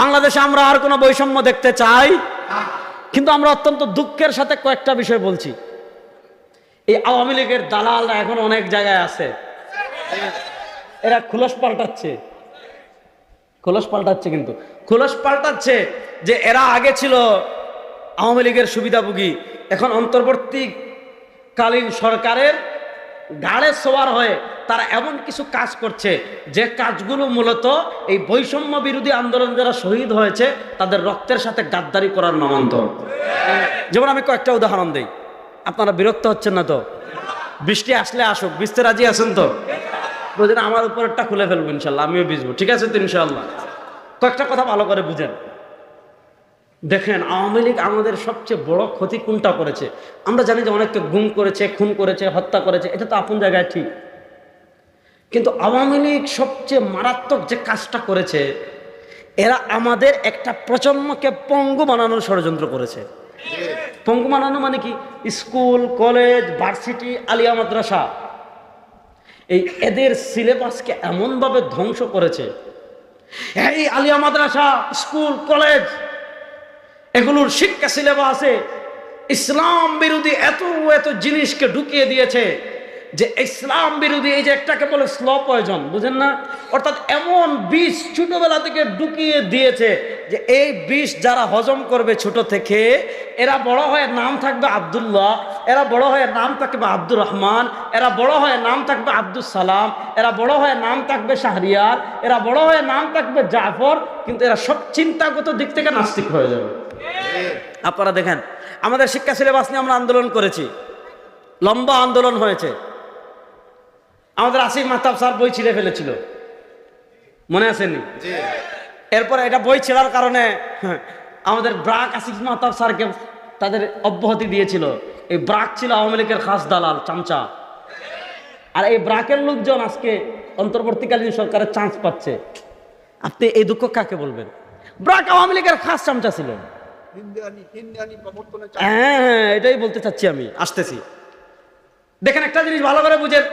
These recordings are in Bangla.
বাংলাদেশে আমরা আর কোনো বৈষম্য দেখতে চাই। কিন্তু আমরা অত্যন্ত দুঃখের সাথে কয়েকটা বিষয় বলছি। এই আওয়ামী লীগের দালালরা এখন অনেক জায়গায় আছে। এরা খুলস পাল্টাচ্ছে। খোলস পাল্টাচ্ছে কিন্তু। খোলস পাল্টাচ্ছে যে এরা আগে ছিল আওয়ামী লীগের সুবিধাভোগী। এখন অন্তর্বর্তীকালীন সরকারের গাড়ে সোয়ার হয়ে তারা এমন কিছু কাজ করছে, যে কাজগুলো মূলত এই বৈষম্য বিরোধী আন্দোলন যারা শহীদ হয়েছে, তাদের রক্তের সাথে গাদ্দারি করার নামান্তর যেমন আমি কয়েকটা উদাহরণ দিই। আপনারা বিরক্ত হচ্ছেন না তো? বৃষ্টি আসলে আসুক, বৃষ্টি রাজি আছেন তো? বুঝেন আমার উপরেরটা খুলে ফেলব ইনশাল্লাহ, আমিও ভিজবো, ঠিক আছে তো ইনশাল্লাহ? কয়েকটা কথা ভালো করে বুঝেন। দেখেন, আওয়ামী লীগ আমাদের সবচেয়ে বড় ক্ষতি কোনটা করেছে? আমরা জানি যে অনেককে গুম করেছে, খুন করেছে, হত্যা করেছে, এটা তো আপন জায়গায় ঠিক। কিন্তু আওয়ামী লীগ সবচেয়ে মারাত্মক যে কাজটা করেছে, এরা আমাদের একটা প্রজন্মকে পঙ্গু বানানোর ষড়যন্ত্র করেছে। পঙ্গু বানানো মানে কি? স্কুল, কলেজ, ভার্সিটি, আলিয়া মাদ্রাসা। এই এদের সিলেবাসকে এমনভাবে ধ্বংস করেছে। এই আলিয়া মাদ্রাসা, স্কুল, কলেজ এগুলোর শিক্ষা সিলেবাসে ইসলাম বিরোধী এত এত জিনিসকে ঢুকিয়ে দিয়েছে যে ইসলাম বিরোধী এই যে একটাকে বলে স্লো পয়জন, বুঝেন না? অর্থাৎ এমন বিষ ছোটবেলা থেকে ঢুকিয়ে দিয়েছে যে এই বিষ যারা হজম করবে ছোট থেকে, এরা বড় হয়ে নাম থাকবে আব্দুল্লাহ, এরা বড় হয়ে নাম থাকবে আব্দুর রহমান, এরা বড় হয়ে নাম থাকবে আব্দুল সালাম, এরা বড় হয়ে নাম থাকবে শাহরিয়ার, এরা বড় হয়ে নাম থাকবে জাফর, কিন্তু এরা সব চিন্তাগত দিক থেকে নাস্তিক হয়ে যাবে। আপনারা দেখেন আমাদের শিক্ষা সিলেবাস নিয়ে আমরা আন্দোলন করেছি। লম্বা আন্দোলন হয়েছে। আমাদের আসিফ মাহতাব স্যার বই ছিঁড়ে ফেলেছিল। মনে আছেনি এরপরে এটা বই ছেড়ার কারণে আমাদের ব্রাক আসিফ মাহতাব স্যারকে তাদের অব্যাহতি দিয়েছিল। এই ব্রাক ছিল আওয়ামী লীগের খাস দালাল চামচা। আর এই ব্রাকের লোকজন আজকে অন্তর্বর্তীকালীন সরকারের চান্স পাচ্ছে। আপনি এই দুঃখ কাকে বলবেন? ব্রাক আওয়ামী লীগের খাস চামচা ছিলেন চাপ হ্যাঁ হ্যাঁ এটাই বলতে চাচ্ছি আমি। আসতেছি। দেখেন একটা জিনিস ভালো করে বুঝেন।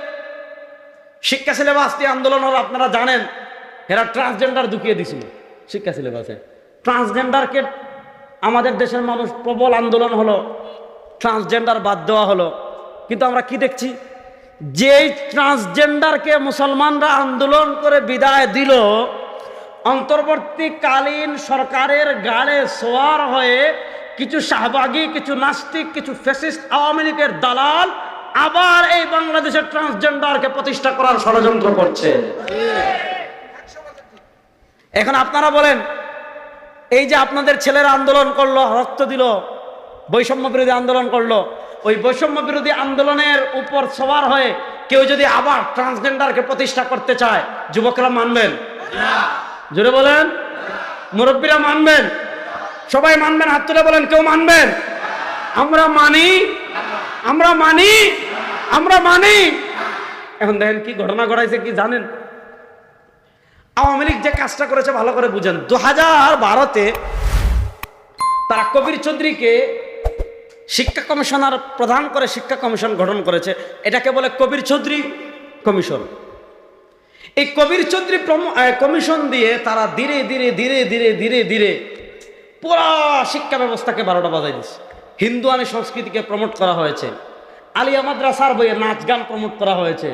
শিক্ষা সিলেবাস দিয়ে আন্দোলন আপনারা জানেন, এরা ট্রান্সজেন্ডার ঢুকিয়ে দিছিল। শিক্ষা সিলেবাসে ট্রান্সজেন্ডারকে আমাদের দেশের মানুষ প্রবল আন্দোলন হলো ট্রান্সজেন্ডার বাদ দেওয়া হলো। কিন্তু আমরা কি দেখছি? যেই ট্রান্সজেন্ডারকে মুসলমানরা আন্দোলন করে বিদায় দিল অন্তর্বর্তীকালীন সরকারের গাড়ে সোয়ার হয়ে কিছু শাহবাগী, কিছু নাস্তিক, কিছু ফেসিস্ট আওয়ামী লীগের দালাল আবার এই বাংলাদেশের ট্রান্সজেন্ডারকে প্রতিষ্ঠা করার ষড়যন্ত্র করছে। এখন আপনারা বলেন, এই যে আপনাদের ছেলেরা আন্দোলন করল, রক্ত দিল, বৈষম্য বিরোধী আন্দোলন করল, ওই বৈষম্য বিরোধী আন্দোলনের উপর সবার হয়ে কেউ যদি আবার ট্রান্সজেন্ডারকে প্রতিষ্ঠা করতে চায়, যুবকরা মানবেন? জোরে বলেন। মুরব্বীরা মানবেন? সবাই মানবেন, হাত তুলে বলেন, কেউ মানবেন? আমরা মানি আমরা মানি আমরা মানি। এখন দেখেন কি ঘটনা ঘটাইছে, কি জানেন? আওয়ামী লীগ যে কাজটা করেছে, ভালো করে বুঝেন। দু হাজার বারোতে তারা কবির চৌধুরীকে শিক্ষা কমিশনার, প্রধান করে শিক্ষা কমিশন গঠন করেছে। এটাকে বলে কবির চৌধুরী কমিশন। এই কবির চৌধুরী কমিশন দিয়ে তারা ধীরে ধীরে ধীরে ধীরে ধীরে ধীরে পুরা শিক্ষা ব্যবস্থাকে বারোটা বাজাই দিচ্ছে হিন্দু আনি সংস্কৃতিকে প্রমোট করা হয়েছে। আলিয়া মাদ্রাসার বইয়ে নাচ গান প্রমোট করা হয়েছে।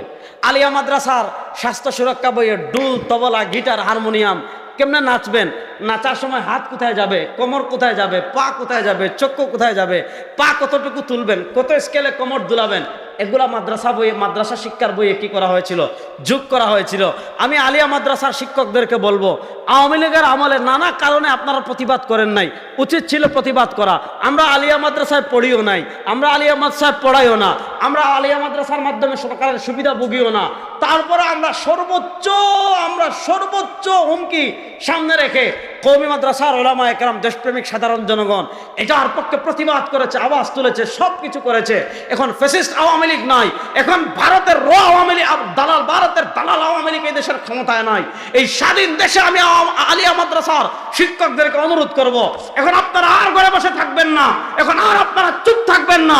আলিয়া মাদ্রাসার স্বাস্থ্য সুরক্ষা বইয়ে ডুল তবলা, গিটার, হারমোনিয়াম কেমনে নাচবেন? নাচার সময় হাত কোথায় যাবে? কোমর কোথায় যাবে? পা কোথায় যাবে? চক্ষু কোথায় যাবে? পা কতটুকু তুলবেন? কত স্কেলে কোমর দুলাবেন? এগুলা মাদ্রাসা বইয়ে, মাদ্রাসা শিক্ষার বইয়ে কি করা হয়েছিল? যোগ করা হয়েছিল। আমি আলিয়া মাদ্রাসার শিক্ষকদেরকে বলব, আওয়ামী লীগের আমলে নানা কারণে আপনারা প্রতিবাদ করেন নাই। উচিত ছিল প্রতিবাদ করা। আমরা আলিয়া মাদ্রাসায় পড়িও নাই, আমরা আলিয়া মাদ্রাসায় পড়াইও না, আমরা আলিয়া মাদ্রাসার মাধ্যমে সরকারের সুবিধা ভুগিও না। তারপরে আমরা সর্বোচ্চ আমরা সর্বোচ্চ হুমকি সামনে রেখে কৌমি মাদ্রাসার ওলামা একরাম দেশপ্রেমিক সাধারণ জনগণ, এটার পক্ষে প্রতিবাদ করেছে, আওয়াজ তুলেছে সব কিছু করেছে। এখন ফেসিস্ট আওয়ামী লীগ নাই। এখন ভারতের র আওয়ামী লীগ দালাল, ভারতের দালাল আওয়ামী লীগ এই দেশের ক্ষমতায় নাই। এই স্বাধীন দেশে আমি আলিয়া মাদ্রাসার শিক্ষকদেরকে অনুরোধ করব। এখন আপনারা আর ঘরে বসে থাকবেন না। এখন আর আপনারা চুপ থাকবেন না।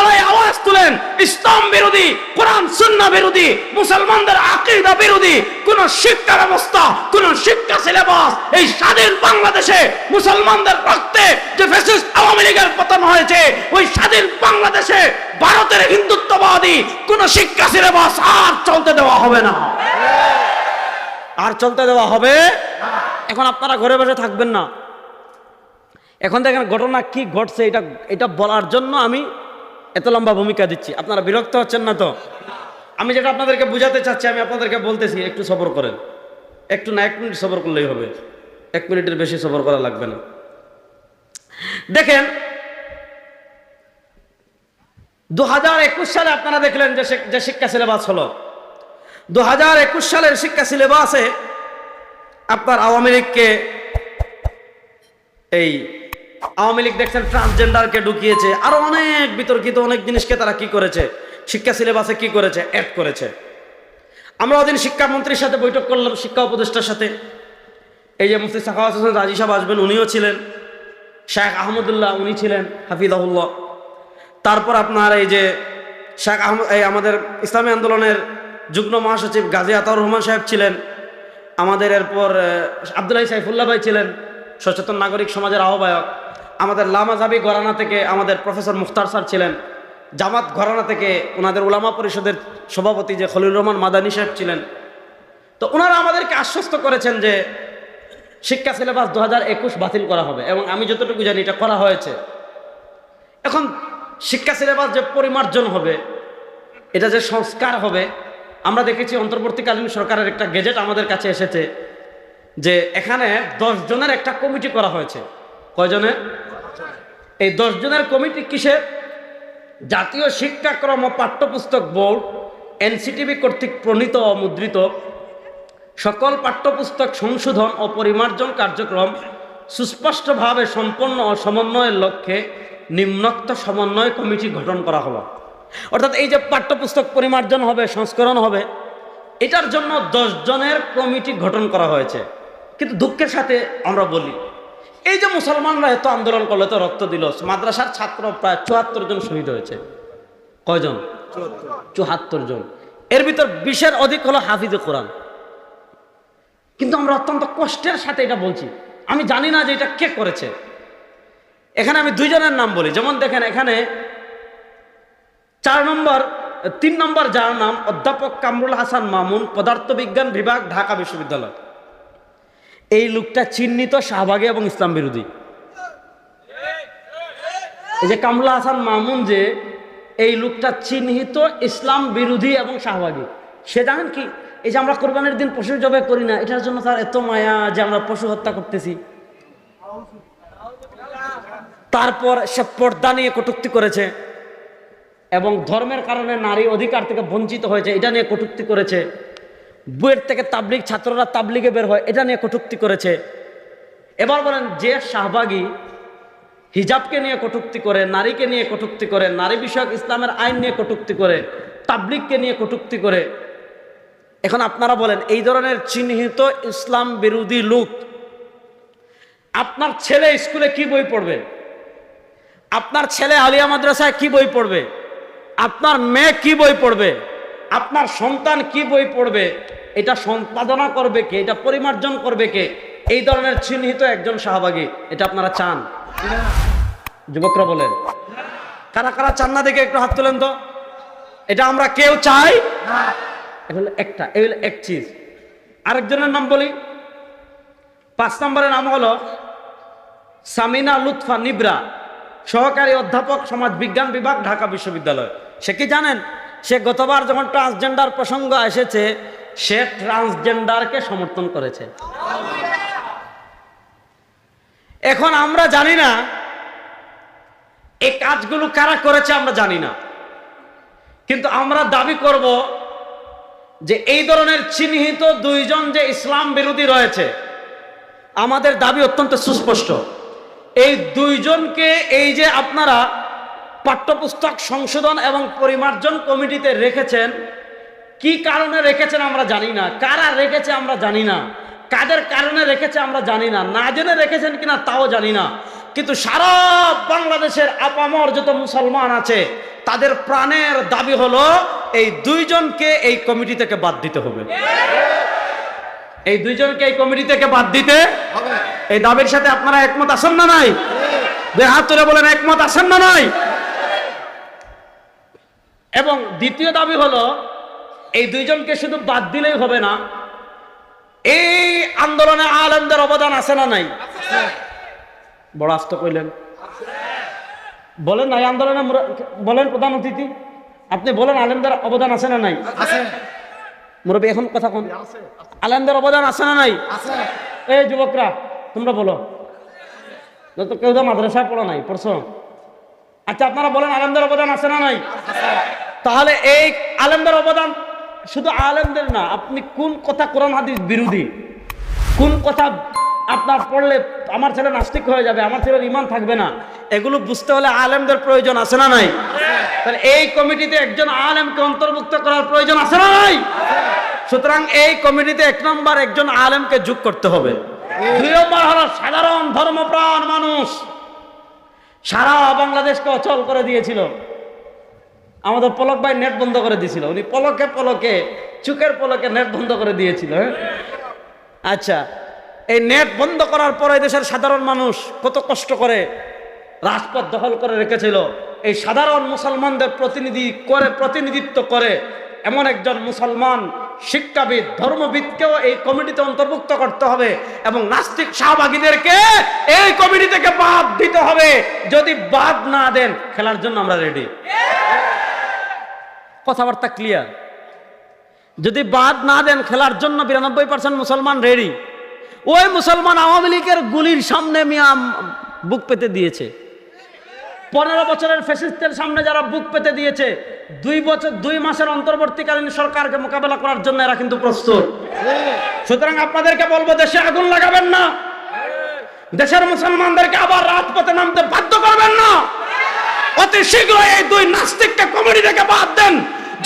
গলায় আওয়াজ তুলেন, ইসলাম বিরোধী, কোরআন সুন্নাহ বিরোধী, মুসলমানদের আকীদা বিরোধী, কোন শিক্ষা ব্যবস্থা, কোন শিক্ষা সিলেবাস এই স্বাধীন বাংলাদেশে মুসলমানদের রক্তে যে ফ্যাসিস্ট আওয়ামী লীগের পতন হয়েছে, ওই স্বাধীন বাংলাদেশে ভারতের হিন্দুত্ববাদী কোন শিক্ষা সিলেবাস আর চলতে দেওয়া হবে না। আর চলতে দেওয়া হবে এখন আপনারা ঘরে বসে থাকবেন না। এখন দেখেন ঘটনা কি ঘটছে, এটা এটা বলার জন্য আমি এত লম্বা ভূমিকা দিচ্ছি। আপনারা বিরক্ত হচ্ছেন না তো? আমি যেটা আপনাদেরকে বুঝাতে চাচ্ছি, আমি আপনাদেরকে বলতেছি, একটু সবর করেন। একটু না, এক মিনিট সবর করলেই হবে। এক মিনিটের বেশি সবর করা লাগবে না। দেখেন দু হাজার একুশ সালে আপনারা দেখলেন যে শিক্ষা সিলেবাস হলো। দু হাজার একুশ সালের শিক্ষা সিলেবাসে আপনার আওয়ামী লীগকে এই আওয়ামী লীগ দেখছেন ট্রান্সজেন্ডারকে ঢুকিয়েছে। আরও অনেক বিতর্কিত অনেক জিনিসকে তারা কি করেছে? শিক্ষা সিলেবাসে কি করেছে? অ্যাড করেছে। আমরা ওদিন শিক্ষামন্ত্রীর সাথে বৈঠক করলাম, শিক্ষা উপদেষ্টার সাথে। এই যে মুফতি সাখাওয়াত হোসেন রাজি সাহেব আসবেন, উনিও ছিলেন। শেখ আহমদুল্লাহ উনি ছিলেন, হাফিজাহুল্লাহ। তারপর আপনার এই যে শেখ আহমদ এই আমাদের ইসলামী আন্দোলনের যুগ্ম মহাসচিব গাজী আতাউর রহমান সাহেব ছিলেন। আমাদের এরপর আবদুল্লাহ সাইফুল্লাহ ভাই ছিলেন, সচেতন নাগরিক সমাজের আহ্বায়ক। আমাদের লামাজাবি ঘরানা থেকে আমাদের প্রফেসর মুখতার স্যার ছিলেন, জামাত ঘরানা থেকে ওনাদের উলামা পরিষদের সভাপতি যে খলিল রহমান মাদানী সাহেব ছিলেন। তো ওনারা আমাদেরকে আশ্বস্ত করেছেন যে শিক্ষা সিলেবাস দু হাজার একুশ বাতিল করা হবে এবং আমি যতটুকু জানি এটা করা হয়েছে। এখন শিক্ষা সিলেবাস যে পরিমার্জন হবে, এটা যে সংস্কার হবে, আমরা দেখেছি অন্তর্বর্তীকালীন সরকারের একটা গেজেট আমাদের কাছে এসেছে যে এখানে দশ জনের একটা কমিটি করা হয়েছে। এই দশ জনের কমিটি কিসে জাতীয় শিক্ষাক্রম ও পাঠ্যপুস্তক বোর্ড, এনসিটিভি কর্তৃক প্রণীত ও মুদ্রিত। সকল পাঠ্যপুস্তক সংশোধন ও পরিমার্জন কার্যক্রম সুস্পষ্টভাবে সম্পন্ন ও সমন্বয়ের লক্ষ্যে নিম্নোক্ত সমন্বয় কমিটি গঠন করা হলো। অর্থাৎ এই যে পাঠ্যপুস্তক পরিমার্জন হবে, সংস্করণ হবে, এটার জন্য জনের কমিটি গঠন করা হয়েছে। কিন্তু দুঃখের সাথে আমরা বলি এই যে মুসলমানরা এত আন্দোলন করল তো রক্ত দিল, মাদ্রাসার ছাত্র প্রায় চুয়াত্তর জন শহীদ হয়েছে। কয়জন? চুহাত্তর জন। এর ভিতর বিশের অধিক হলো হাফিজে কোরআন। কিন্তু আমরা অত্যন্ত কষ্টের সাথে এটা বলছি। আমি জানি না যে এটা কে করেছে। এখানে আমি দুইজনের নাম বলি। যেমন দেখেন, এখানে চার নম্বর, তিন নম্বর যার নাম অধ্যাপক কামরুল হাসান মামুন, পদার্থবিজ্ঞান বিভাগ, ঢাকা বিশ্ববিদ্যালয়। এই লোকটা চিহ্নিত শাহবাগে এবং ইসলাম বিরোধী। এই যে কামলা হাসান মামুন যে, এই লোকটা চিহ্নিত ইসলাম বিরোধী এবং শাহবাগী। সে জানেন কি? এই যে আমরা কোরবানির দিন পশু জবে করি না, এটার জন্য তার এত মায়া যে আমরা পশু হত্যা করতেছি। তারপর সে পর্দা নিয়ে কটূক্তি করেছে এবং ধর্মের কারণে নারী অধিকার থেকে বঞ্চিত হয়েছে, এটা নিয়ে কটূক্তি করেছে। বুয়েট থেকে তাবলিগ ছাত্ররা তাবলিগে বের হয়, এটা নিয়ে কটূক্তি করেছে। এবার বলেন, যে শাহবাগী হিজাবকে নিয়ে কটূক্তি করে, নারীকে নিয়ে কটূক্তি করে, নারী বিষয়ক ইসলামের আইন নিয়ে কটূক্তি করে, তাবলিগকে নিয়ে কটূক্তি করে, এখন আপনারা বলেন, এই ধরনের চিহ্নিত ইসলাম বিরোধী লোক, আপনার ছেলে স্কুলে কি বই পড়বে? আপনার ছেলে আলিয়া মাদ্রাসায় কি বই পড়বে? আপনার মেয়ে কি বই পড়বে? আপনার সন্তান কি বই পড়বে? এটা সম্পাদনা করবে কে? এটা পরিমার্জন করবে কে? এই ধরনের চিহ্নিত একজন শাহবাগী, এটা আপনারা চান? যুবকরা বলেন। কারা কারা চান না দেখে একটু হাত তোলেন তো। এটা আমরা কেউ চাই? একটা, এই হলো এক চিজ। আরেকজনের নাম বলি। পাঁচ নম্বরের নাম হলো সামিনা লুৎফা নিবরা, সহকারী অধ্যাপক সমাজ বিজ্ঞান বিভাগ, ঢাকা বিশ্ববিদ্যালয়। সে কি জানেন? সে গতবার যখন ট্রান্সজেন্ডার প্রসঙ্গ এসেছে সে ট্রান্সজেন্ডারকে সমর্থন করেছে। এখন আমরা জানি না, এই কাজগুলো কারা করেছে আমরা জানি না। কিন্তু আমরা দাবি করব যে এই ধরনের চিহ্নিত দুইজন যে ইসলাম বিরোধী রয়েছে, আমাদের দাবি অত্যন্ত সুস্পষ্ট। এই দুইজনকে এই যে আপনারা পাঠ্যপুস্তক সংশোধন এবং পরিমার্জন কমিটিতে রেখেছেন কি কারণে রেখেছেন আমরা জানি না। কারা রেখেছে আমরা জানি না। কাদের কারণে রেখেছে আমরা জানি না। না জেনে রেখেছেন কিনা তাও জানি না। কিন্তু সারা বাংলাদেশের আপামর যত মুসলমান আছে, তাদের প্রাণের দাবি হলো, এই দুইজনকে এই কমিটি থেকে বাদ দিতে হবে। এই দুইজনকে এই কমিটি থেকে বাদ দিতে এই দাবির সাথে আপনারা একমত আছেন না নাই? দুই হাত তুলে বলেন, একমত আছেন না নাই? এবং দ্বিতীয় দাবি হলো এই দুইজনকে শুধু বাদ দিলেই হবে না। এই আন্দোলনে আলেমদের অবদান আছে না নাই? বড় আস্ত কইলেন। বলেন নাই আন্দোলনে বলেন প্রধান অতিথি আপনি বলেন আলেমদের অবদান আছে না নাই? মুরব্বী এখন কথা কোন। আলেমদের অবদান আছে না নাই? এই যুবকরা তোমরা বলো। তো কেউ তো মাদ্রাসায় পড়ো নাই পড়ছো? আচ্ছা আপনারা বলেন আলেমদের অবদান আছে না নাই? তাহলে এই আলেমদের অবদান শুধু আলেমদের না, আপনি কোন কথা কোরআন হাদিস বিরোধী? কোন কথা আপনার পড়লে আমার ছেলে নাস্তিক হয়ে যাবে, আমার ছেলের ইমান থাকবে না? এগুলো বুঝতে হলে আলেমদের প্রয়োজন আছে না নাই? তাহলে এই কমিটিতে একজন আলেমকে অন্তর্ভুক্ত করার প্রয়োজন আছে না নাই? সুতরাং এই কমিটিতে এক নম্বর একজন আলেমকে যোগ করতে হবে। দুই নম্বর হলো সাধারণ ধর্মপ্রাণ মানুষ। সারা বাংলাদেশকে অচল করে দিয়েছিল। আমাদের পলক ভাই নেট বন্ধ করে দিয়েছিল। উনি পলকে পলকে, চুকের পলকে নেট বন্ধ করে দিয়েছিল হ্যাঁ? আচ্ছা এই নেট বন্ধ করার পরে দেশের সাধারণ মানুষ কত কষ্ট করে রাজপথ দখল করে রেখেছিল। এই সাধারণ মুসলমানদের প্রতিনিধি করে, প্রতিনিধিত্ব করে এমন একজন মুসলমান, শিক্ষাবিদ, ধর্মবিদকেও এই কমিটিতে অন্তর্ভুক্ত করতে হবে এবং নাস্তিক শাহবাগীদেরকে এই কমিটি থেকে বাদ দিতে হবে। যদি বাদ না দেন, খেলার জন্য আমরা রেডি কথাবার্তা ক্লিয়ার যদি বাদ না দেন খেলার জন্য বিরানব্বই পার্সেন্ট মুসলমান রেডি ওই মুসলমান আওয়ামী লীগের গুলির সামনে মিয়া বুক পেতে দিয়েছে। পনেরো বছরের ফেসিস্টের সামনে যারা বুক পেতে দিয়েছে, দুই বছর, দুই মাসের অন্তর্বর্তীকালীন সরকারকে মোকাবেলা করার জন্য এরা কিন্তু প্রস্তুত। সুতরাং আপনাদেরকে বলব, দেশে আগুন লাগাবেন না। দেশের মুসলমানদেরকে আবার রাজপথে নামতে বাধ্য করবেন না। অতি শীঘ্রই এই দুই নাস্তিককে কমিটি থেকে বাদ দেন।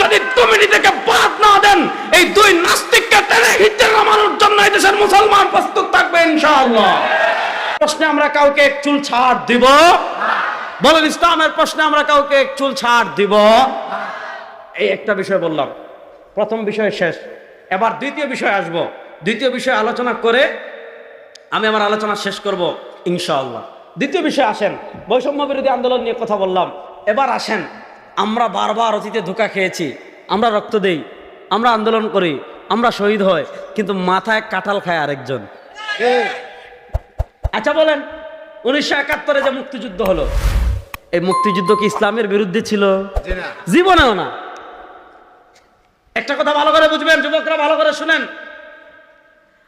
যদি কমিটি থেকে বাদ না দেন, এই দুই নাস্তিককে টেনে হিটে নামানোর জন্য এই দেশের মুসলমান প্রস্তুত থাকবে ইনশাআল্লাহ। প্রশ্নে আমরা কাউকে এক চুল ছাড় দিব? বলেন, ইসলামের প্রশ্নে আমরা কাউকে এক চুল ছাড় দিব? এই একটা বিষয় বললাম। প্রথম বিষয় শেষ। এবার দ্বিতীয় বিষয় আসব। দ্বিতীয় বিষয় আলোচনা করে আমি আমার আলোচনা শেষ করব ইনশাআল্লাহ। দ্বিতীয় বিষয় আসেন। বৈষম্য বিরোধী আন্দোলন নিয়ে কথা বললাম। এবার আসেন। আমরা বারবার অতীতে ধোকা খেয়েছি। আমরা রক্ত দেই। আমরা আন্দোলন করি। আমরা শহীদ হই। কিন্তু মাথায় কাঁঠাল খায় আরেকজন। আচ্ছা বলেন উনিশশো একাত্তরে যে মুক্তিযুদ্ধ হলো এই মুক্তিযুদ্ধ কি ইসলামের বিরুদ্ধে ছিল? জীবনেও না। একটা কথা ভালো করে বুঝবেন যুবকরা ভালো করে শুনেন।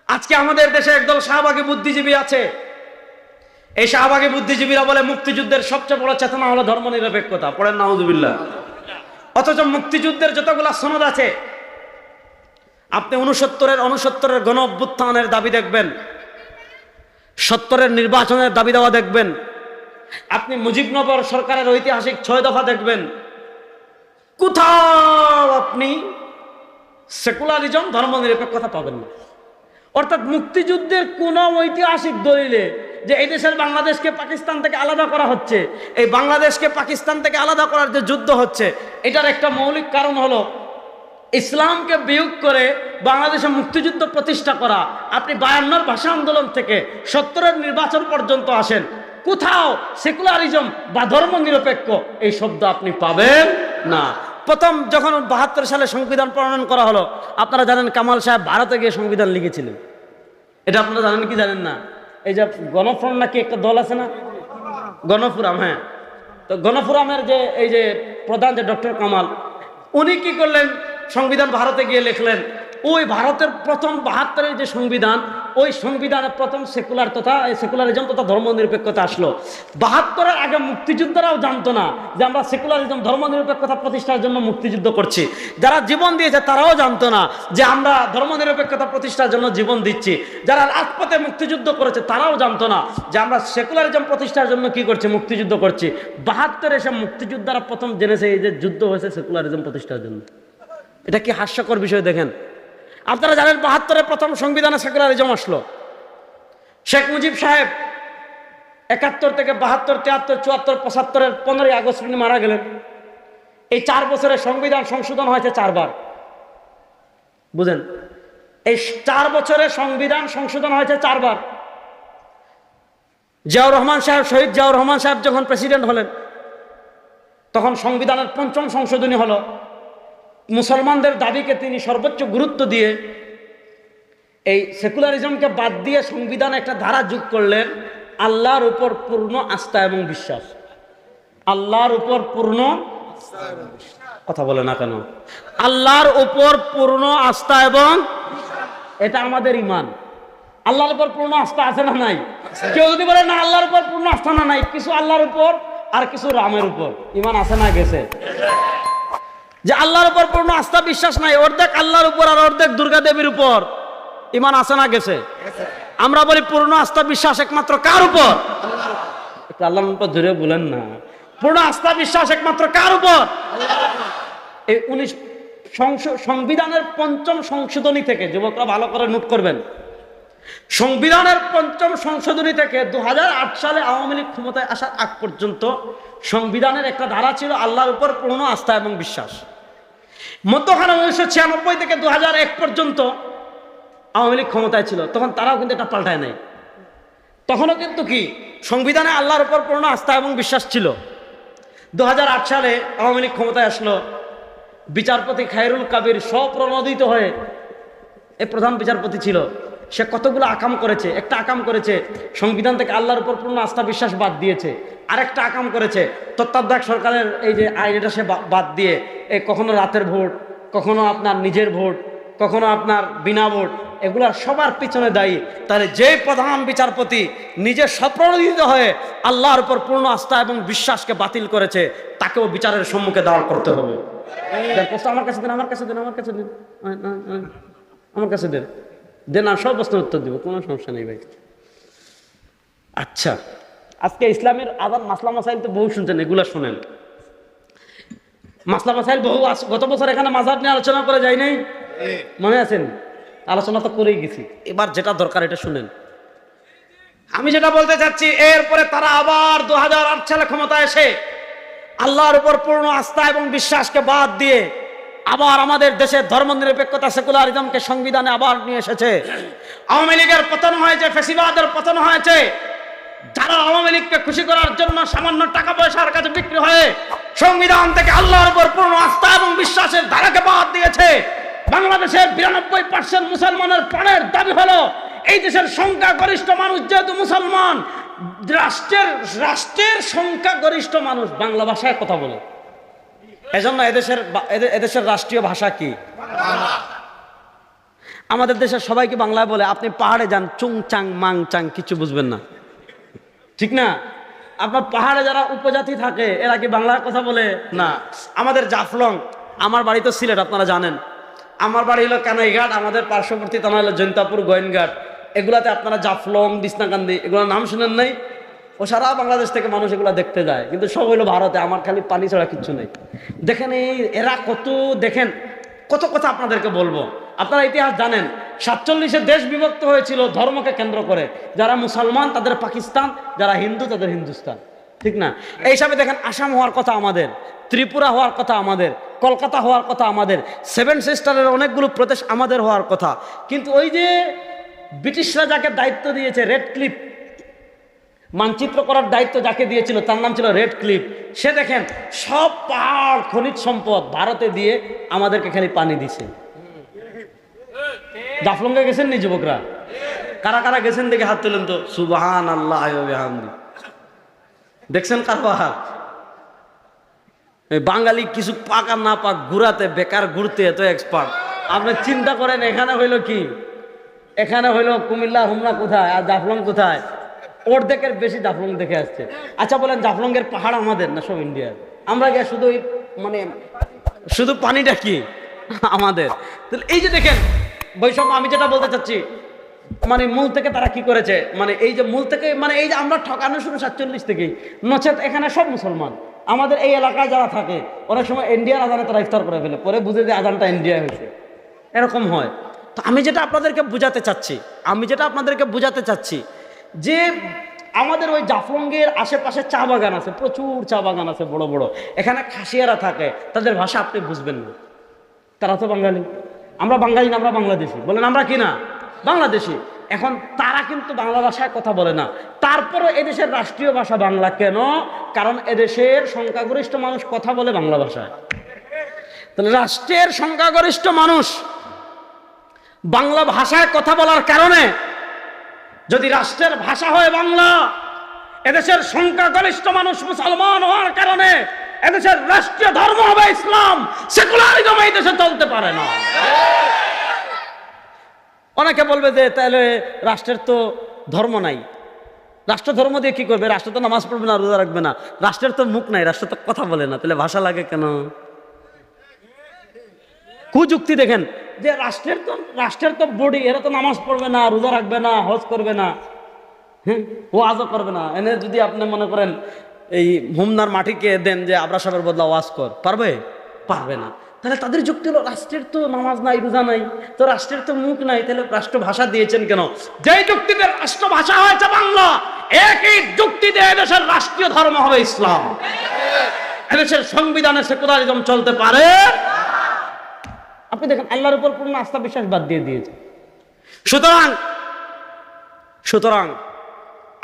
আজকে আমাদের দেশে একদল শাহবাগী বুদ্ধিজীবী আছে। এই শাহবাগী বুদ্ধিজীবীরা বলে, মুক্তিযুদ্ধের সবচেয়ে বড় চেতনা হলো ধর্মনিরপেক্ষতা। পড়েন, নাউজুবিল্লাহ। অথচ মুক্তিযুদ্ধের যতগুলা সনদ আছে, আপনি উনসত্তরের উনসত্তরের গণ অভ্যুত্থানের দাবি দেখবেন, সত্তরের নির্বাচনের দাবি দেওয়া দেখবেন, আপনি মুজিবনগর সরকারের ঐতিহাসিক ছয় দফা দেখবেন, কোথাও আপনি সেকুলারিজম ধর্ম নিরপেক্ষতা পাবেন না। অর্থাৎ মুক্তিযুদ্ধের কোন ঐতিহাসিক দলিলে যে এই দেশের বাংলাদেশকে পাকিস্তান থেকে আলাদা করা হচ্ছে, এই বাংলাদেশকে পাকিস্তান থেকে আলাদা করার যে যুদ্ধ হচ্ছে, এটার একটা মৌলিক কারণ হলো ইসলামকে বিয়োগ করে বাংলাদেশে মুক্তিযুদ্ধ প্রতিষ্ঠা করা। আপনি বায়ান্নর ভাষা আন্দোলন থেকে সত্তরের নির্বাচন পর্যন্ত আসেন। কোথাও সেকুলারিজম বা ধর্ম নিরপেক্ষ এই শব্দ আপনি পাবেন না। প্রথম যখন বাহাত্তর সালে সংবিধান প্রণয়ন করা হলো, আপনারা জানেন কামাল সাহেব ভারতে গিয়ে সংবিধান লিখেছিলেন। এটা আপনারা জানেন কি জানেন না? এই যে গণফ্রন্ট নাকি একটা দল আছে না? গণফুরাম হ্যাঁ। তো গণফুরামের যে, এই যে প্রধান যে ডক্টর কামাল, উনি কি করলেন? সংবিধান ভারতে গিয়ে লিখলেন। ওই ভারতের প্রথম বাহাত্তরের যে সংবিধান ওই সংবিধানের প্রথম সেকুলার তথা সেকুলারিজম তথা ধর্মনিরপেক্ষতা আসলো। বাহাত্তরের আগে মুক্তিযোদ্ধারাও জানতো না যে আমরা সেকুলারিজম, ধর্মনিরপেক্ষতা প্রতিষ্ঠার জন্য মুক্তিযুদ্ধ করছি। যারা জীবন দিয়েছে তারাও জানতো না যে আমরা ধর্মনিরপেক্ষতা প্রতিষ্ঠার জন্য জীবন দিচ্ছি। যারা রাজপথে মুক্তিযুদ্ধ করেছে তারাও জানতো না যে আমরা সেকুলারিজম প্রতিষ্ঠার জন্য কি করছি, মুক্তিযুদ্ধ করছি। বাহাত্তরে এসে মুক্তিযোদ্ধারা প্রথম জেনেছে এই যে যুদ্ধ হয়েছে সেকুলারিজম প্রতিষ্ঠার জন্য। এটা কি হাস্যকর বিষয় দেখেন? আপনারা জানেন বাহাত্তরে প্রথম সংবিধানে সেকুলারিজম আসলো। শেখ মুজিব সাহেব একাত্তর থেকে বাহাত্তর, তিয়াত্তর, চুয়াত্তর, পঁচাত্তরের পনেরোই আগস্ট উনি মারা গেলেন। এই চার বছরের সংবিধান সংশোধন হয়েছে চারবার। বুঝেন? এই চার বছরের সংবিধান সংশোধন হয়েছে চারবার। জিয়াউর রহমান সাহেব শহীদ। জিয়াউর রহমান সাহেব যখন প্রেসিডেন্ট হলেন, তখন সংবিধানের পঞ্চম সংশোধনী হলো। মুসলমানদের দাবিকে তিনি সর্বোচ্চ গুরুত্ব দিয়ে এই সেকুলারিজমকে বাদ দিয়ে সংবিধান একটা ধারা যোগ করলেন, আল্লাহর উপর পূর্ণ আস্থা এবং বিশ্বাস। আল্লাহর উপর পূর্ণ কথা বলে না কেন? আল্লাহর উপর পূর্ণ আস্থা এবং এটা আমাদের ইমান। আল্লাহর উপর পূর্ণ আস্থা আছে না নাই? কেউ যদি বলে না, আল্লাহর উপর পূর্ণ আস্থা না নাই, কিছু আল্লাহর উপর আর কিছু রামের উপর। ইমান আছে না গেছে? যে আল্লাহর উপর পূর্ণ আস্থা বিশ্বাস নাই, অর্ধেক আল্লাহর উপর আর অর্ধেক দুর্গা দেবীর উপর। ইমান আছে না গেছে? আমরা বলি পূর্ণ আস্থা বিশ্বাস একমাত্র কার উপর? আল্লাহর উপর ধরে বলেন না। পূর্ণ আস্থা বিশ্বাস একমাত্র কার উপর? এই উনিশ সংবিধানের পঞ্চম সংশোধনী থেকে, যুবকরা ভালো করে নোট করবেন। সংবিধানের পঞ্চম সংশোধনী থেকে দু হাজার আট সালে আওয়ামী লীগ ক্ষমতায় আসার আগ পর্যন্ত সংবিধানের একটা ধারা ছিল আল্লাহর উপর পূর্ণ আস্থা এবং বিশ্বাস। মধ্যখানে উনিশশো ছিয়ানব্বই থেকে দু এক পর্যন্ত আওয়ামী লীগ ক্ষমতায় ছিল, তখন তারাও কিন্তু এটা পাল্টায় নাই। তখনও কিন্তু কি, সংবিধানে আল্লাহর উপর পূর্ণ আস্থা এবং বিশ্বাস ছিল। দু হাজার আট সালে আওয়ামী লীগ ক্ষমতায় আসলো, বিচারপতি খায়রুল কাবির স্বপ্রণোদিত হয়ে এ প্রধান বিচারপতি ছিল। সে কতগুলো আকাম করেছে? একটা আকাম করেছে, সংবিধান থেকে আল্লাহর উপর পূর্ণ আস্থা বিশ্বাস বাদ দিয়েছে। আরেকটা আকাম করেছে, তত্ত্বাবধায়ক সরকারের এই যে আইন, এটা সে বাদ দিয়ে এই কখনো রাতের ভোট, কখনো আপনার নিজের ভোট, কখনো আপনার বিনা ভোট, এগুলা সবার পিছনে দায়ী। তাহলে যে প্রধান বিচারপতি নিজে স্বপ্রণোদিত হয়ে আল্লাহর উপর পূর্ণ আস্থা এবং বিশ্বাসকে বাতিল করেছে, তাকেও বিচারের সম্মুখে দাঁড় করতে হবে। আমার কাছে দিন, আমার কাছে দিন, আমার কাছে দেন। আমার কাছে দেন। দেন আর সব প্রশ্নের উত্তর দিব, কোনো সমস্যা নেই ভাই। আচ্ছা আজকে ইসলামের আদান মাসলা মাসাইল তো বহু শুনছেন, এগুলা শোনেন। মাসলা মাসাইল বহু গত বছর এখানে মাঝাব নিয়ে আলোচনা করে যাই নাই? মনে আছেন? আলোচনা তো করেই গেছি। এবার যেটা দরকার এটা শুনেন। আমি যেটা বলতে চাচ্ছি, এরপরে তারা আবার দু হাজার আট সালে ক্ষমতা এসে আল্লাহর উপর পূর্ণ আস্থা এবং বিশ্বাসকে বাদ দিয়ে আবার আমাদের দেশের ধর্মনিরপেক্ষতা সেকুলারিজমকে সংবিধানে আবার নিয়ে এসেছে। আওয়ামী লীগের পতন হয়েছে, ফেসিবাদের পতন হয়েছে। যারা আওয়ামী লীগকে খুশি করার জন্য সামান্য টাকা পয়সার কাছে বিক্রি হয়ে সংবিধান থেকে আল্লাহর উপর পূর্ণ আস্থা এবং বিশ্বাসের ধারাকে বাদ দিয়েছে, বাংলাদেশের বিরানব্বই পার্সেন্ট মুসলমানের প্রাণের দাবি হলো, এই দেশের সংখ্যাগরিষ্ঠ মানুষ যেহেতু মুসলমান, রাষ্ট্রের রাষ্ট্রের সংখ্যাগরিষ্ঠ মানুষ বাংলা ভাষায় কথা বলে। এজন্য এদেশের এদেশের রাষ্ট্রীয় ভাষা কি? আমাদের দেশের সবাইকে বাংলায় বলে আপনি পাহাড়ে যান চুং চাং মাং চাং কিছু বুঝবেন না। ঠিক না? আপনার পাহাড়ে যারা উপজাতি থাকে এরা কি বাংলার কথা বলে? না। আমাদের জাফলং আমার বাড়ি তো সিলেট আপনারা জানেন। আমার বাড়ি হলো কানাইঘাট আমাদের পার্শ্ববর্তী থানা হলো জৈন্তাপুর গোয়েনঘাট। এগুলাতে আপনারা জাফলং বিছনাকান্দি এগুলোর নাম শুনেন নাই? ও সারা বাংলাদেশ থেকে মানুষ এগুলো দেখতে যায়। কিন্তু সব হইল ভারতে, আমার খালি পানি ছাড়া কিচ্ছু নেই। দেখেন এই এরা কত, দেখেন, কত কথা আপনাদেরকে বলব। আপনারা ইতিহাস জানেন, সাতচল্লিশে দেশ বিভক্ত হয়েছিল ধর্মকে কেন্দ্র করে। যারা মুসলমান, তাদের পাকিস্তান, যারা হিন্দু, তাদের হিন্দুস্তান। ঠিক না? এই হিসাবে দেখেন, আসাম হওয়ার কথা আমাদের, ত্রিপুরা হওয়ার কথা আমাদের, কলকাতা হওয়ার কথা আমাদের, সেভেন সিস্টারের অনেকগুলো প্রদেশ আমাদের হওয়ার কথা। কিন্তু ওই যে ব্রিটিশরা যাকে দায়িত্ব দিয়েছে রেড ক্লিপ মানচিত্র করার দায়িত্ব যাকে দিয়েছিল, তার নাম ছিল রেড ক্লিপ সে দেখেন, সব পাহাড়, খনিজ সম্পদ ভারতে দিয়ে আমাদেরকে খালি পানি দিছে। জাফলঙ্গে গেছেন নি যুবকরা? কারা কারা গেছেন দেখে হাত তুলেন তো? সুবাহান আল্লাহ দেখছেন কার পাহাড়? বাঙালি কিছু পাকা না পাক ঘুরাতে, বেকার ঘুরতে এত এক্সপার্ট আপনি চিন্তা করেন, এখানে হইল কি? এখানে হইল কুমিল্লা হুমনা কোথায়? আর জাফলং কোথায়? অর্ধেকের বেশি জাফলং দেখে আসছে। আচ্ছা বলেন, জাফলংয়ের পাহাড় আমাদের না সব ইন্ডিয়ার? আমরা গিয়ে শুধু মানে শুধু পানিটা কি? আমাদের। তাহলে এই যে দেখেন, বৈষম্য, আমি যেটা বলতে চাচ্ছি মানে মূল থেকে তারা কি করেছে? মানে এই যে মূল থেকে মানে এই যে আমরা ঠকানো শুরু সাতচল্লিশ থেকেই, নচেত এখানে সব মুসলমান। আমাদের এই এলাকায় যারা থাকে, অনেক সময় ইন্ডিয়ার আজানে তারা ইফতার করে ফেলে। পরে বুঝে যে আজানটা ইন্ডিয়া হয়েছে। এরকম হয়। তো আমি যেটা আপনাদেরকে বুঝাতে চাচ্ছি, আমি যেটা আপনাদেরকে বুঝাতে চাচ্ছি যে আমাদের ওই জাফলঙ্গের আশেপাশে চা বাগান আছে, প্রচুর চা বাগান আছে, বড় বড়। এখানে খাসিয়ারা থাকে, তাদের ভাষা আপনি বুঝবেন না। তারা তো বাঙালি। আমরা বাঙালি না, আমরা বাংলাদেশি। বলেন, আমরা কি না? বাংলাদেশি। এখন তারা কিন্তু বাংলা ভাষায় কথা বলে না। তারপরও এদেশের রাষ্ট্রীয় ভাষা বাংলা কেন? কারণ এদেশের সংখ্যাগরিষ্ঠ মানুষ কথা বলে বাংলা ভাষায়। তাহলে রাষ্ট্রের সংখ্যাগরিষ্ঠ মানুষ বাংলা ভাষায় কথা বলার কারণে যদি রাষ্ট্রের ভাষা হয় বাংলা, এদেশের সংখ্যাগরিষ্ঠ মানুষ মুসলমান হওয়ার কারণে এদেশের রাষ্ট্রীয় ধর্ম হবে ইসলাম সেকুলারিজম এই দেশে চলতে পারে না। অনেকে বলবে যে তাহলে রাষ্ট্রের তো ধর্ম নাই। রাষ্ট্র ধর্ম দিয়ে কি করবে? রাষ্ট্র তো নামাজ পড়বে না, রোজা রাখবে না। রাষ্ট্রের তো মুখ নাই, রাষ্ট্র তো কথা বলে না। তাহলে ভাষা লাগে কেন? কুযুক্তি দেখেন যে রাষ্ট্রের তো রাষ্ট্রের তো বডি এরা তো নামাজ পড়বে না, রোজা রাখবে না, হজ করবে না। হ্যাঁ ও আজও করবে না। এনে যদি আপনি মনে করেন এই হোমনার মাটিকে দেন যে আবরা সাহেবের বদলা ওয়াজ কর, পারবে? পারবে না। তাহলে তাদের যুক্তি হলো, রাষ্ট্রের তো নামাজ নাই, রোজা নাই। তো রাষ্ট্রের তো মুখ নাই, তাহলে রাষ্ট্র ভাষা দিয়েছেন কেন? যেই যুক্তিতে রাষ্ট্র ভাষা হয়েছে বাংলা, একই যুক্তিতে এদেশের রাষ্ট্রীয় ধর্ম হবে ইসলাম। এদেশের সংবিধানে সেকুলারিজম চলতে পারে? আপনি দেখেন, আল্লাহর উপর পূর্ণ আস্থা বিশ্বাস বাদ দিয়ে দিয়েছে। সুতরাং সুতরাং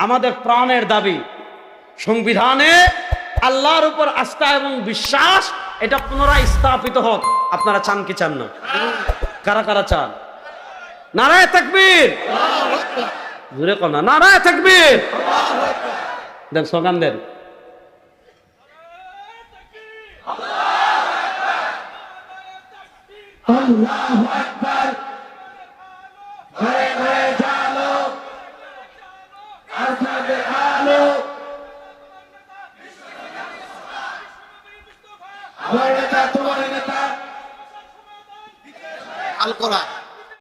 আমাদের প্রাণের দাবি, সংবিধানে আল্লাহর উপর আস্থা এবং বিশ্বাস, এটা পুনরায় স্থাপিত হোক। আপনারা চান কি চান না? কারা কারা চান? নারায় থাকবীর জুড়ে কনা নারায় থাকবীর দেন স্লোগান দেন। আল্লাহু আকবার ঘরে ঘরে আমার নেতা তোমার নেতা আল কোরআন